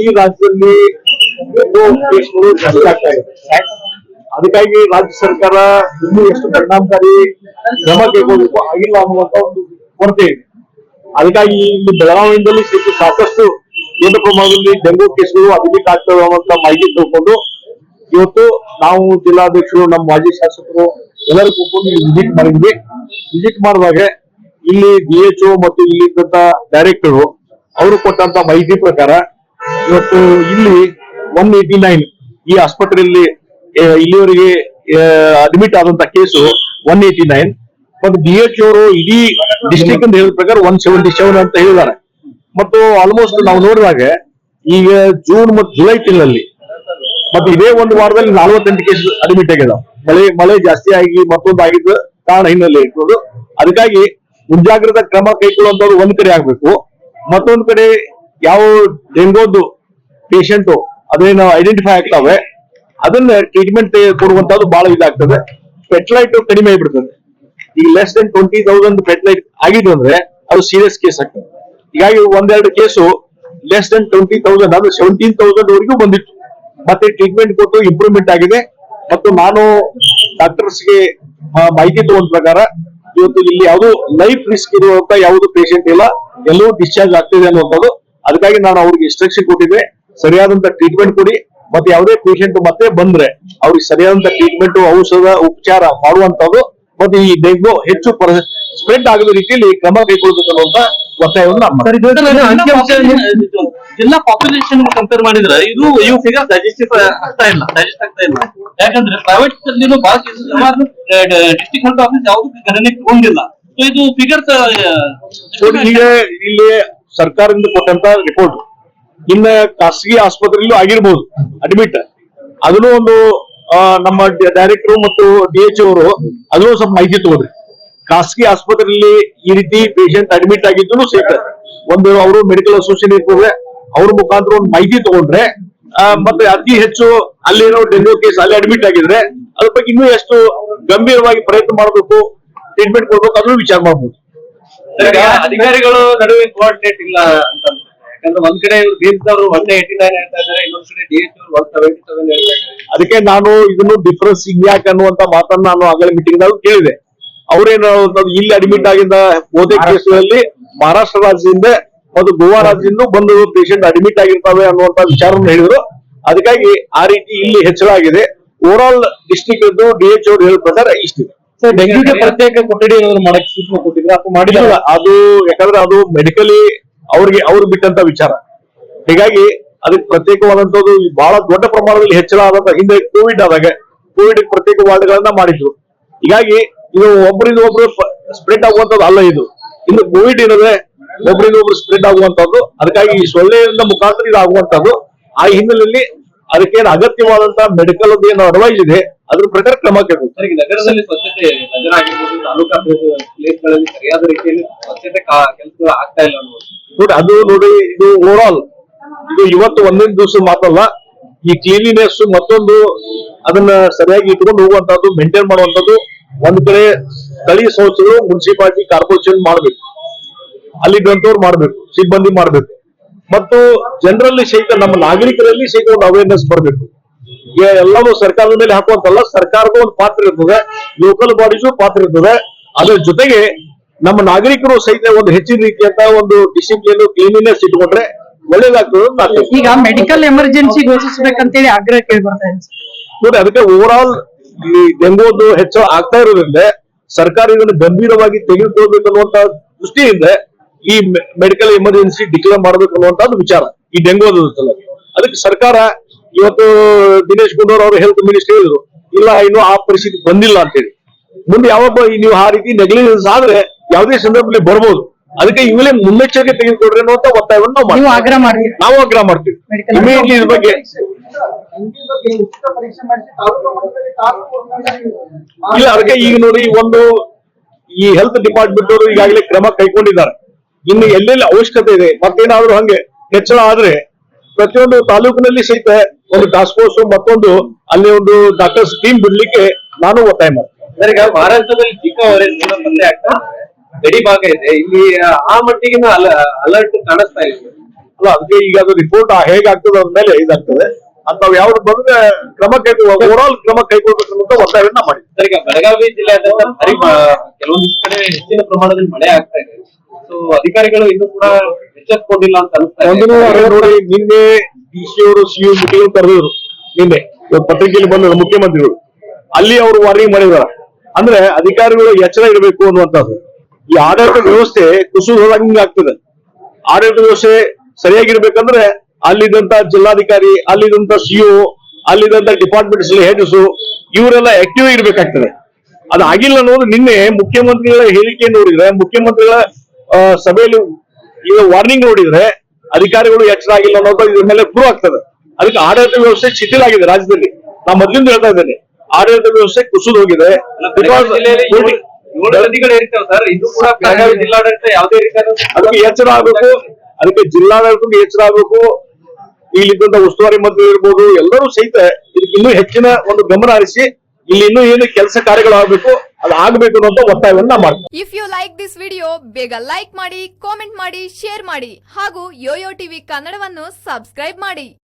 ಇಡೀ ರಾಜ್ಯದಲ್ಲಿ ಕೇಸ್ಗಳು ಜಾಸ್ತಿ ಆಗ್ತಾ ಇದೆ. ಅದಕ್ಕಾಗಿ ರಾಜ್ಯ ಸರ್ಕಾರ ಇನ್ನೂ ಎಷ್ಟು ಪರಿಣಾಮಕಾರಿ ಕ್ರಮ ಕೈಗೊಳ್ಳಬೇಕು ಆಗಿಲ್ಲ ಅನ್ನುವಂತ ಒಂದು ಕೊರತೆ ಇದೆ. ಅದಕ್ಕಾಗಿ ಇಲ್ಲಿ ಬೆಳಗಾವಿಯಿಂದಲೂ ಸಾಕಷ್ಟು ದೊಡ್ಡ ಪ್ರಮಾಣದಲ್ಲಿ ಡೆಂಗು ಕೇಸ್ಗಳು ಅಭಿವೃದ್ಧಿ ಆಗ್ತವೆ ಅನ್ನುವಂತ ಮಾಹಿತಿ ತಿಳ್ಕೊಂಡು ಇವತ್ತು ನಾವು ಜಿಲ್ಲಾಧ್ಯಕ್ಷರು, ನಮ್ಮ ಮಾಜಿ ಶಾಸಕರು ಎಲ್ಲರೂ ಕೂತ್ಕೊಂಡು ವಿಸಿಟ್ ಮಾಡಿದ್ವಿ. ವಿಸಿಟ್ ಮಾಡಿದಾಗ ಇಲ್ಲಿ ಡಿ ಎಚ್ ಮತ್ತು ಇಲ್ಲಿ ಡೈರೆಕ್ಟರ್ ಅವರು ಕೊಟ್ಟಂತ ಮಾಹಿತಿ ಪ್ರಕಾರ ಇವತ್ತು ಇಲ್ಲಿ ಒನ್ ಏಟಿ ನೈನ್ ಈ ಆಸ್ಪತ್ರೆಯಲ್ಲಿ ಇಲ್ಲಿವರೆಗೆ ಅಡ್ಮಿಟ್ ಆದಂತ ಕೇಸು ಒನ್ ಏಟಿ ನೈನ್ ಮತ್ತು ಬಿ ಎಚ್ ಅವರು ಇಡೀ ಡಿಸ್ಟಿಕ್ ಅಂತ ಹೇಳಿದ ಪ್ರಕಾರ ಒನ್ ಸೆವೆಂಟಿ ಸೆವೆನ್ ಅಂತ ಹೇಳಿದ್ದಾರೆ. ಮತ್ತು ಆಲ್ಮೋಸ್ಟ್ ನಾವು ನೋಡಿದಾಗ ಈಗ ಜೂನ್ ಮತ್ತು ಜುಲೈ ತಿಂಗಳಲ್ಲಿ ಮತ್ತೆ ಇದೇ ಒಂದು ವಾರದಲ್ಲಿ ನಲವತ್ತೆಂಟು ಕೇಸ್ ಅಡ್ಮಿಟ್ ಆಗಿದೆ ಮಳೆ ಮಳೆ ಜಾಸ್ತಿ ಆಗಿ ಮತ್ತೊಂದು ಆಗಿದ್ದ ಕಾರಣ ಹಿನ್ನೆಲೆ ಇಟ್ಕೊಂಡು ಅದಕ್ಕಾಗಿ ಮುಂಜಾಗ್ರತಾ ಕ್ರಮ ಕೈಗೊಳ್ಳುವಂತವ್ರು ಒಂದ್ ಕಡೆ ಆಗ್ಬೇಕು. ಮತ್ತೊಂದ್ ಕಡೆ ಯಾವ ಡೆಂಗೋದು ಪೇಷಂಟ್ ಅದೇನು ಐಡೆಂಟಿಫೈ ಆಗ್ತಾವೆ. ಅದನ್ನ ಟ್ರೀಟ್ಮೆಂಟ್ ಕೊಡುವಂತದ್ದು ಬಹಳ ಇದಾಗ್ತದೆ. ಪೆಟ್ಲೈಟ್ ಕಡಿಮೆ ಆಗಿಬಿಡ್ತದೆ. ಈಗ less than twenty thousand platelet ಆಗಿದ್ದು ಅಂದ್ರೆ ಅದು ಸೀರಿಯಸ್ ಕೇಸ್ ಆಗ್ತದೆ. ಹೀಗಾಗಿ ಒಂದೆರಡು case less than twenty thousand ಅಂದ್ರೆ ಸೆವೆಂಟೀನ್ ತೌಸಂಡ್ ವರೆಗೂ ಬಂದಿತ್ತು. ಮತ್ತೆ ಟ್ರೀಟ್ಮೆಂಟ್ ಕೊಟ್ಟು ಇಂಪ್ರೂವ್ಮೆಂಟ್ ಆಗಿದೆ. ಮತ್ತು ನಾನು ಡಾಕ್ಟರ್ಸ್ಗೆ ಮಾಹಿತಿ ತಗೊಂಡ ಪ್ರಕಾರ ಇವತ್ತು ಇಲ್ಲಿ ಯಾವುದು ಲೈಫ್ ರಿಸ್ಕ್ ಇರುವಂತ ಯಾವುದು ಪೇಷಂಟ್ ಇಲ್ಲ ಎಲ್ಲವೂ ಡಿಸ್ಚಾರ್ಜ್ ಆಗ್ತಿದೆ ಅನ್ನುವಂಥದ್ದು. ಅದಕ್ಕಾಗಿ ನಾನು ಅವ್ರಿಗೆ ಇನ್ಸ್ಟ್ರಕ್ಷನ್ ಕೊಟ್ಟಿದ್ದೆ. ಸರಿಯಾದಂತ ಟ್ರೀಟ್ಮೆಂಟ್ ಕೊಡಿ ಮತ್ತೆ ಯಾವುದೇ ಪೇಷಂಟ್ ಮತ್ತೆ ಬಂದ್ರೆ ಅವ್ರಿಗೆ ಸರಿಯಾದಂತ ಟ್ರೀಟ್ಮೆಂಟ್ ಔಷಧ ಉಪಚಾರ ಮಾಡುವಂತದ್ದು ಮತ್ತೆ ಈ ಡೆಂಗು ಹೆಚ್ಚು ಸ್ಪ್ರೆಡ್ ಆಗದ ರೀತಿಯಲ್ಲಿ ಕ್ರಮ ಕೈಗೊಳ್ಳಬೇಕನ್ನುವಂತ ಒತ್ತಾಯವನ್ನು ಇದು ಜಿಲ್ಲಾ ಪಾಪ್ಯುಲೇಷನ್ ಕಂಪೇರ್ ಮಾಡಿದ್ರೆ ಇದು ಇವು ಫಿಗರ್ ಡೈಜೆಸ್ಟಿವ್ ಆಗ್ತಾ ಇಲ್ಲ ಡೈಜೆಸ್ಟ್ ಆಗ್ತಾ ಇಲ್ಲ. ಯಾಕಂದ್ರೆ ಪ್ರೈವೇಟ್ ಅಲ್ಲಿನೂ ಬಹಳ ಕೇಸಸ್ ಡಿಸ್ಟ್ರಿಕ್ಟ್ ಹೆಲ್ತ್ ಆಫೀಸ್ ಯಾವ್ದು ಗಣನೆ ತಗೊಂಡಿಲ್ಲ. ಸೊ ಇದು ಫಿಗರ್ ನೋಡಿ, ಈಗ ಇಲ್ಲಿ ಸರ್ಕಾರದಿಂದ ಕೊಟ್ಟಂತ ರಿಪೋರ್ಟ್ ಇನ್ನ ಖಾಸಗಿ ಆಸ್ಪತ್ರೆಯಲ್ಲೂ ಆಗಿರ್ಬೋದು ಅಡ್ಮಿಟ್ ಅದನ್ನು ಒಂದು ನಮ್ಮ ಡೈರೆಕ್ಟರ್ ಮತ್ತು ಡಿ ಎಚ್ ಅವರು ಅದನ್ನು ಸ್ವಲ್ಪ ಮಾಹಿತಿ ತಗೋರಿ ಖಾಸಗಿ ಆಸ್ಪತ್ರೆಯಲ್ಲಿ ಈ ರೀತಿ ಪೇಷಂಟ್ ಅಡ್ಮಿಟ್ ಆಗಿದ್ದು ಸೇಫ್ ಒಂದು ಅವರು ಮೆಡಿಕಲ್ ಅಸೋಸಿಯೇಷನ್ ಇರ್ತದೆ ಅವ್ರ ಮುಖಾಂತರ ಒಂದು ಮಾಹಿತಿ ತಗೊಂಡ್ರೆ ಮತ್ತೆ ಅತಿ ಹೆಚ್ಚು ಅಲ್ಲೇನೋ ಡೆಂಗ್ಯೂ ಕೇಸ್ ಅಲ್ಲಿ ಅಡ್ಮಿಟ್ ಆಗಿದ್ರೆ, ಅದ್ರ ಬಗ್ಗೆ ಇನ್ನೂ ಎಷ್ಟು ಗಂಭೀರವಾಗಿ ಪ್ರಯತ್ನ ಮಾಡಬೇಕು ಟ್ರೀಟ್ಮೆಂಟ್ ಕೊಡ್ಬೇಕು, ಅದನ್ನು ವಿಚಾರ ಮಾಡಬಹುದು ಅಧಿಕಾರಿಗಳು ನಡುವೆ ಕೋಆರ್ಡಿನೇಟ್ ಇಲ್ಲ ಅಂತ. ಯಾಕಂದ್ರೆ ಒಂದ್ ಕಡೆ ಇವ್ರು ದೇಶದವರು ಒನ್ ಏಟಿ ನೈನ್ ಹೇಳ್ತಾ ಇದ್ದಾರೆ ಇನ್ನೊಂದ್ ಕಡೆ D H one seventy seven ಹೇಳ್ತಾ ಇದ್ದಾರೆ ಅದಕ್ಕೆ ನಾನು ಇದನ್ನು ಡಿಫ್ರೆನ್ಸ್ ಯಾಕೆ ಅನ್ನುವಂತ ಮಾತನ್ನ ನಾನು ಆಗಲೇ ಮೀಟಿಂಗ್ನಲ್ಲಿ ಕೇಳಿದೆ. ಅವ್ರೇನು ಇಲ್ಲಿ ಅಡ್ಮಿಟ್ ಆಗಿದ್ದ ಬಹುತೇಕ ಕೇಸುಗಳಲ್ಲಿ ಮಹಾರಾಷ್ಟ್ರ ರಾಜ್ಯದಿಂದ ಮತ್ತು ಗೋವಾ ರಾಜ್ಯದಿಂದ ಬಂದು ಪೇಷಂಟ್ ಅಡ್ಮಿಟ್ ಆಗಿರ್ತಾವೆ ಅನ್ನುವಂತ ವಿಚಾರವನ್ನು ಹೇಳಿದ್ರು. ಅದಕ್ಕಾಗಿ ಆ ರೀತಿ ಇಲ್ಲಿ ಹೆಚ್ಚಳ ಆಗಿದೆ. Over all district D H ಅವ್ರು ಹೇಳಿದ ಪ್ರಕಾರ ಇಷ್ಟಿದೆ. ಪ್ರತ್ಯೇಕ ಕೊಠಡಿ ಏನಾದ್ರು ಮಾಡಕ್ಕೆ ಸೂಚನೆ ಕೊಟ್ಟಿದ್ರೆ? ಅಥವಾ ಮಾಡಿಲ್ಲ ಅದು ಯಾಕಂದ್ರೆ ಅದು ಮೆಡಿಕಲಿ ಅವ್ರಿಗೆ ಅವ್ರು ಬಿಟ್ಟಂತ ವಿಚಾರ. ಹೀಗಾಗಿ ಅದಕ್ಕೆ ಪ್ರತ್ಯೇಕವಾದಂತದ್ದು ಬಹಳ ದೊಡ್ಡ ಪ್ರಮಾಣದಲ್ಲಿ ಹೆಚ್ಚಳ ಆದಂತ ಹಿಂದೆ ಕೋವಿಡ್ ಆದಾಗ ಕೋವಿಡ್ ಪ್ರತ್ಯೇಕ ವಾರ್ಡ್ಗಳನ್ನ ಮಾಡಿದ್ರು. ಹೀಗಾಗಿ ಇದು ಒಬ್ಬರಿಂದ ಒಬ್ರು ಸ್ಪ್ರೆಡ್ ಆಗುವಂತದ್ದು ಅಲ್ಲ ಇದು. ಇನ್ನು ಕೋವಿಡ್ ಏನಂದ್ರೆ ಒಬ್ಬರಿಂದ ಒಬ್ರು ಸ್ಪ್ರೆಡ್ ಆಗುವಂತದ್ದು ಅದಕ್ಕಾಗಿ ಈ ಸೊಳ್ಳೆಯಿಂದ ಮುಖಾಂತರ ಇದು ಆಗುವಂತದ್ದು ಆ ಹಿನ್ನೆಲೆಯಲ್ಲಿ ಅದಕ್ಕೇನು ಅಗತ್ಯವಾದಂತ ಮೆಡಿಕಲ್ ಏನು ಅಡ್ವೈಸ್ ಇದೆ, ಅದ್ರ ಪ್ರಕಾರ ಕ್ರಮ ಕೇಳಬೇಕು ನಗರದಲ್ಲಿ ಸ್ವಚ್ಛತೆ ನಗರ ಆಗಿರ್ಬೋದು ತಾಲೂಕಾ ಪ್ಲೇಸ್ಗಳಲ್ಲಿ ಸರಿಯಾದ ರೀತಿಯಲ್ಲಿ ಸ್ವಚ್ಛತೆ ಕೆಲಸಗಳು ಆಗ್ತಾ ಇಲ್ಲ ಅನ್ನೋದು. ನೋಡಿ, ಅದು ನೋಡಿ, ಇದು ಓವರ್ ಇದು ಇವತ್ತು ಒಂದೊಂದು ದಿವಸ ಮಾತಲ್ಲ ಈ ಕ್ಲೀನಿನೆಸ್ ಮತ್ತೊಂದು ಅದನ್ನ ಸರಿಯಾಗಿ ಇಟ್ಕೊಂಡು ಹೋಗುವಂತದ್ದು ಮೇಂಟೈನ್ ಮಾಡುವಂತದ್ದು ಒಂದ್ ಕಡೆ ಸ್ಥಳೀಯ ಸಂಸ್ಥೆಗಳು ಮುನ್ಸಿಪಾಲಿಟಿ ಕಾರ್ಪೊರೇಷನ್ ಮಾಡ್ಬೇಕು. ಅಲ್ಲಿದ್ದಂತವ್ರು ಮಾಡ್ಬೇಕು, ಸಿಬ್ಬಂದಿ ಮಾಡ್ಬೇಕು. ಮತ್ತು ಜನರಲ್ಲಿ ಸಹಿತ ನಮ್ಮ ನಾಗರಿಕರಲ್ಲಿ ಸಹಿತ ಒಂದು ಅವೇರ್ನೆಸ್ ಬರಬೇಕು. ಎಲ್ಲವೂ ಸರ್ಕಾರದ ಮೇಲೆ ಹಾಕುವಂತಲ್ಲ ಸರ್ಕಾರದ ಒಂದು ಪಾತ್ರ ಇರ್ತದೆ ಲೋಕಲ್ ಬಾಡೀಸು ಪಾತ್ರ ಇರ್ತದೆ. ಅದ್ರ ಜೊತೆಗೆ ನಮ್ಮ ನಾಗರಿಕರು ಸಹಿತ ಒಂದು ಹೆಚ್ಚಿನ ರೀತಿಯಂತ ಒಂದು ಡಿಸಿಪ್ಲಿನ್ ಕ್ಲೀನಿನೆಸ್ ಇಟ್ಕೊಂಡ್ರೆ ಒಳ್ಳೇದಾಗ್ತದೆ ಈಗ ಮೆಡಿಕಲ್ ಎಮರ್ಜೆನ್ಸಿ ಘೋಷಿಸಬೇಕಂತೇಳಿ ಆಗ್ರಹ ಕೇಳಿ ಬರ್ತಾ ಇದೆ ನೋಡಿ ಅದಕ್ಕೆ ಓವರ್ ಆಲ್ ಈ ಡೆಂಗೂದು ಹೆಚ್ಚು ಆಗ್ತಾ ಇರೋದ್ರಿಂದ ಸರ್ಕಾರ ಇದನ್ನು ಗಂಭೀರವಾಗಿ ತೆಗೆದುಕೊಳ್ಬೇಕು ಅನ್ನುವಂತ ದೃಷ್ಟಿಯಿಂದ ಈ ಮೆಡಿಕಲ್ ಎಮರ್ಜೆನ್ಸಿ ಡಿಕ್ಲೇರ್ ಮಾಡಬೇಕು ಅನ್ನುವಂತದ್ದು ವಿಚಾರ ಈ ಡೆಂಗೂದ ಅದಕ್ಕೆ ಸರ್ಕಾರ ಇವತ್ತು ದಿನೇಶ್ ಗುಂಡೂರ್ ಅವರು ಹೆಲ್ತ್ ಮಿನಿಸ್ಟರ್ ಹೇಳಿದ್ರು ಇಲ್ಲ ಇನ್ನು ಆ ಪರಿಸ್ಥಿತಿ ಬಂದಿಲ್ಲ ಅಂತೇಳಿ. ಮುಂದೆ ಯಾವೊಬ್ಬ ಈ ನೀವು ಆ ರೀತಿ ನೆಗ್ಲಿಜೆನ್ಸ್ ಆದ್ರೆ ಯಾವುದೇ ಸಂದರ್ಭದಲ್ಲಿ ಬರ್ಬೋದು. ಅದಕ್ಕೆ ಇವಲೇ ಮುನ್ನೆಚ್ಚರಿಕೆ ತೆಗೆದುಕೊಡ್ರಿ ಅನ್ನುವಂತ ಒತ್ತಾಯವನ್ನು ನಾವು ನೀವು ಮಾಡ್ತೀವಿ. ಆಗ್ರಹ ಮಾಡಿ. ನಾವು ಆಗ್ರಹ ಮಾಡ್ತೀವಿ. ಇಮಿಡಿಯೇಟ್ಲಿ ಇದ್ರ ಬಗ್ಗೆ ಇಲ್ಲ ಅದಕ್ಕೆ ಈಗ ನೋಡಿ ಒಂದು ಈ ಹೆಲ್ತ್ ಡಿಪಾರ್ಟ್ಮೆಂಟ್ ಅವರು ಈಗಾಗಲೇ ಕ್ರಮ ಕೈಗೊಂಡಿದ್ದಾರೆ. ಇನ್ನು ಎಲ್ಲೆಲ್ಲಿ ಅವಶ್ಯಕತೆ ಇದೆ ಮತ್ತೇನಾದ್ರೂ ಹಂಗೆ ಹೆಚ್ಚಳ ಆದ್ರೆ ಪ್ರತಿಯೊಂದು ತಾಲೂಕಿನಲ್ಲಿ ಸಹಿತ ಒಂದು ಟಾಸ್ಕ್ ಫೋರ್ಸ್ ಮತ್ತೊಂದು ಅಲ್ಲಿ ಒಂದು ಡಾಕ್ಟರ್ಸ್ ಟೀಮ್ ಬಿಡ್ಲಿಕ್ಕೆ ನಾನು ಒತ್ತಾಯ ಮಾಡ್ತೀನಿ. ಮಹಾರಾಷ್ಟ್ರದಲ್ಲಿ ಚಿಕ್ಕ ವೈರಸ್ ಕೂಡ ಪತ್ತೆ ಆಗ್ತಾ ಇದೆ. ಗಡಿ ಭಾಗ ಇದೆ. ಇಲ್ಲಿ ಆ ಮಟ್ಟಿಗಿನ ಅಲರ್ಟ್ ಕಾಣಿಸ್ತಾ ಇದೆ ಅಲ್ಲ ಅದಕ್ಕೆ ಈಗ ಅದು ರಿಪೋರ್ಟ್ ಹೇಗಾಗ್ತದೆ ಅದ್ರ ಮೇಲೆ ಇದಾಗ್ತದೆ. ಅಂತ ಯಾವ್ದು ಬಂದ್ರೆ ಕ್ರಮ ಕೈ ಓವರ್ ಆಲ್ ಕ್ರಮ ಕೈಗೊಳ್ಬೇಕು ಅಂತ ಒತ್ತಾಯವನ್ನ ಮಾಡಿ. ಸರಿ ಈಗ ಬೆಳಗಾವಿ ಜಿಲ್ಲೆಯಾದ್ಯಂತ ಭಾರಿ ಮ- ಕೆಲವೊಂದಿಷ್ಟು ಕಡೆ ಹೆಚ್ಚಿನ ಪ್ರಮಾಣದಲ್ಲಿ ಮಳೆ ಆಗ್ತಾ ಇದೆ. ಸೊ ಅಧಿಕಾರಿಗಳು ಇನ್ನೂ ಕೂಡ ಎಚ್ಚೆತ್ಕೊಂಡಿಲ್ಲ ಅಂತ ಅನಿಸ್ತಾ ಒಂದಿನ ಇದೆ ನೋಡಿ ನಿನ್ನೆ ಡಿ ಸಿ ಅವರು ಸಿ ಮುಖ್ಯಮಂತ್ರಿ ಕರೆದಿದ್ರು. ನಿನ್ನೆ ಪತ್ರಿಕೆಯಲ್ಲಿ ಬಂದ ಮುಖ್ಯಮಂತ್ರಿಗಳು. ಅಲ್ಲಿ ಅವರು ವಾರ್ನಿಂಗ್ ಮಾಡಿದಾರ ಅಂದ್ರೆ ಅಧಿಕಾರಿಗಳು ಎಚ್ಚರ ಇರಬೇಕು ಅನ್ನುವಂಥದ್ದು. ಈ ಆಡಳಿತ ವ್ಯವಸ್ಥೆ ಕುಸಿದು ಹೋದಂಗೆ ಆಗ್ತದೆ. ಆಡಳಿತ ವ್ಯವಸ್ಥೆ ಸರಿಯಾಗಿರ್ಬೇಕಂದ್ರೆ ಅಲ್ಲಿದ್ದಂತ ಜಿಲ್ಲಾಧಿಕಾರಿ ಅಲ್ಲಿದ್ದಂತ ಸಿಒ ಅಲ್ಲಿದ್ದಂತ ಡಿಪಾರ್ಟ್ಮೆಂಟ್ಸ್ ಹೆಡ್ಸ್ ಇವರೆಲ್ಲ ಆಕ್ಟಿವ್ ಇರ್ಬೇಕಾಗ್ತದೆ ಅದು ಆಗಿಲ್ಲ ಅನ್ನೋದು ನಿನ್ನೆ ಮುಖ್ಯಮಂತ್ರಿಗಳ ಹೇಳಿಕೆ ನೋಡಿದ್ರೆ ಮುಖ್ಯಮಂತ್ರಿಗಳ ಸಭೆಯಲ್ಲಿ ಈಗ ವಾರ್ನಿಂಗ್ ನೋಡಿದ್ರೆ ಅಧಿಕಾರಿಗಳು ಎಚ್ಚರ ಆಗಿಲ್ಲ ಅನ್ನೋದು ಇದ್ರ ಮೇಲೆ ಪ್ರೂವ್ ಆಗ್ತದೆ. ಅದಕ್ಕೆ ಆಡಳಿತ ವ್ಯವಸ್ಥೆ ಶಿಥಿಲಾಗಿದೆ ರಾಜ್ಯದಲ್ಲಿ. ನಾ ಮೊದ್ಲಿಂದ ಹೇಳ್ತಾ ಇದ್ದೇನೆ ಆಡಳಿತ ವ್ಯವಸ್ಥೆ ಕುಸಿದು ಹೋಗಿದೆ. ಬೆಳಗಾವಿ ಜಿಲ್ಲಾಡಳಿತ ಯಾವುದೇ ಅದಕ್ಕೆ ಎಚ್ಚರ ಆಗ್ಬೇಕು. ಅದಕ್ಕೆ ಜಿಲ್ಲಾಡಳಿತ ಎಚ್ಚರ ಆಗ್ಬೇಕು. ಇಲ್ಲಿದ್ದಂತ ಉಸ್ತುವಾರಿ ಮಂತ್ರಿ ಇರ್ಬೋದು ಎಲ್ಲರೂ ಸಹಿತ ಇದಕ್ಕೆ ಇನ್ನೂ ಹೆಚ್ಚಿನ ಒಂದು ಗಮನ ಹರಿಸಿ ಇಲ್ಲಿ ಇನ್ನೂ ಏನು ಕೆಲಸ ಕಾರ್ಯಗಳು ಆಗ್ಬೇಕು ಅದು ಆಗ್ಬೇಕು ಅನ್ನೋ ಒತ್ತಾಯವನ್ನ ಮಾಡ್ತೀವಿ. If you like this video ಬೇಗ ಲೈಕ್ ಮಾಡಿ ಕಾಮೆಂಟ್ ಮಾಡಿ ಶೇರ್ ಮಾಡಿ ಹಾಗೂ ಯೋಯೋ ಟಿವಿ ಕನ್ನಡವನ್ನು ಸಬ್ಸ್ಕ್ರೈಬ್ ಮಾಡಿ.